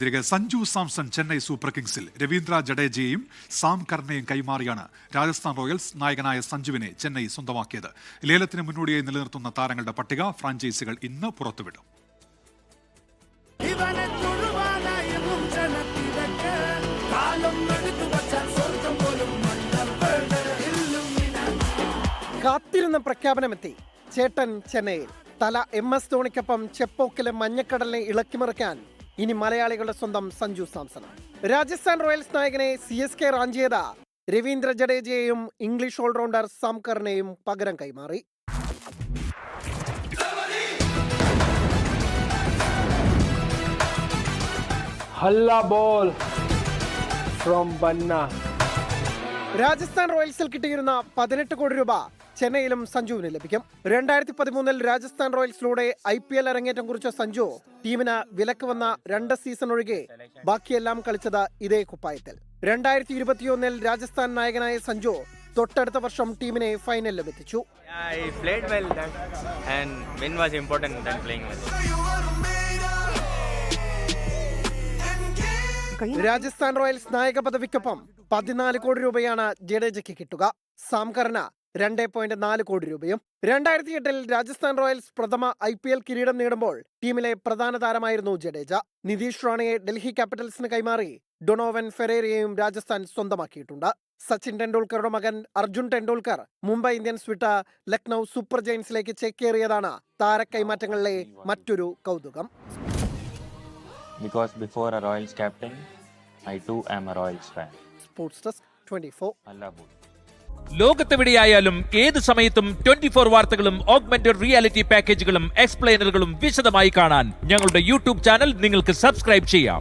തിരികെ സഞ്ജു സാംസൺ ചെന്നൈ സൂപ്പർ കിങ്സിൽ രവീന്ദ്ര ജഡേജയെയും സാം കർണയും കൈമാറിയാണ് രാജസ്ഥാൻ റോയൽസ് നായകനായ സഞ്ജുവിനെ ചെന്നൈ സ്വന്തമാക്കിയത്. ലേലത്തിന് മുന്നോടിയായി നിലനിർത്തുന്ന താരങ്ങളുടെ പട്ടിക ഫ്രാഞ്ചൈസികൾ ഇന്ന് പുറത്തുവിടും. കാത്തിരുന്ന പ്രഖ്യാപനമെത്തി. ചേട്ടൻ ചെന്നൈയിൽ. തല എം എസ് ധോണിക്കൊപ്പം ചെപ്പോക്കിലെ മഞ്ഞക്കടലിനെ ഇളക്കിമറിക്കാൻ ഇനി മലയാളികളുടെ സ്വന്തം സഞ്ജു സാംസൺ രാജസ്ഥാൻ റോയൽസ് നായകനെ സി എസ് കെ റാഞ്ചിയത രവീന്ദ്ര ജഡേജയെയും ഇംഗ്ലീഷ് ഓൾറൗണ്ടർ സംകറിനെയും പകരം കൈമാറി ഹല്ല ബോൾ ഫ്രോം Banna. രാജസ്ഥാൻ റോയൽസിൽ കിട്ടിയിരുന്ന പതിനെട്ട് കോടി രൂപ ചെന്നൈയിലും സഞ്ജുവിന് ലഭിക്കും. രണ്ടായിരത്തി പതിമൂന്നിൽ രാജസ്ഥാൻ റോയൽസിലൂടെ ഐ പി എൽ അരങ്ങേറ്റം കുറിച്ച സഞ്ജു ടീമിന് വിലക്ക് വന്ന രണ്ട് സീസൺ ഒഴികെ ബാക്കിയെല്ലാം കളിച്ചത് ഇതേ കുപ്പായത്തിൽ. രണ്ടായിരത്തി ഇരുപത്തിയൊന്നിൽ രാജസ്ഥാൻ നായകനായ സഞ്ജു തൊട്ടടുത്ത വർഷം ടീമിനെ ഫൈനലിലും എത്തിച്ചു. രാജസ്ഥാൻ റോയൽസ് നായക പദവിക്കൊപ്പം പതിനാല് കോടി രൂപയാണ് ജഡേജയ്ക്ക് കിട്ടുക. സാംകറിന് രണ്ട് പോയിന്റ് നാല് കോടി രൂപയും രണ്ടായിരത്തി എട്ടിൽ രാജസ്ഥാൻ റോയൽസ് പ്രഥമ ഐ പി എൽ കിരീടം നേടുമ്പോൾ ടീമിലെ പ്രധാന താരമായിരുന്നു ജഡേജ. നിതീഷ് റാണയെ ഡൽഹി ക്യാപിറ്റൽസിന് കൈമാറി ഡൊണോവൻ ഫെറേരയെയും രാജസ്ഥാൻ സ്വന്തമാക്കിയിട്ടുണ്ട്. സച്ചിൻ ടെണ്ടുൽക്കറുടെ മകൻ അർജുൻ ടെണ്ടുൽക്കർ മുംബൈ ഇന്ത്യൻസ് വിട്ട ലക്നൌ സൂപ്പർ ജയൻസിലേക്ക് ചേക്കേറിയതാണ് താരക്കൈമാറ്റങ്ങളിലെ മറ്റൊരു കൗതുകം. Because before a Royals captain, I too am a Royals fan. Sports desk twenty four Allah Bud. ലോകത്തെവിടെയായാലും ഏത് സമയത്തും ട്വന്റി ഫോർ വാർത്തകളും ഓഗ്മെന്റഡ് റിയാലിറ്റി പാക്കേജുകളും എക്സ്പ്ലെയിനറുകളും വിശദമായി കാണാൻ ഞങ്ങളുടെ യൂട്യൂബ് ചാനൽ നിങ്ങൾക്ക് സബ്സ്ക്രൈബ് ചെയ്യാം